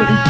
করি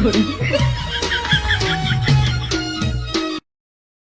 有人。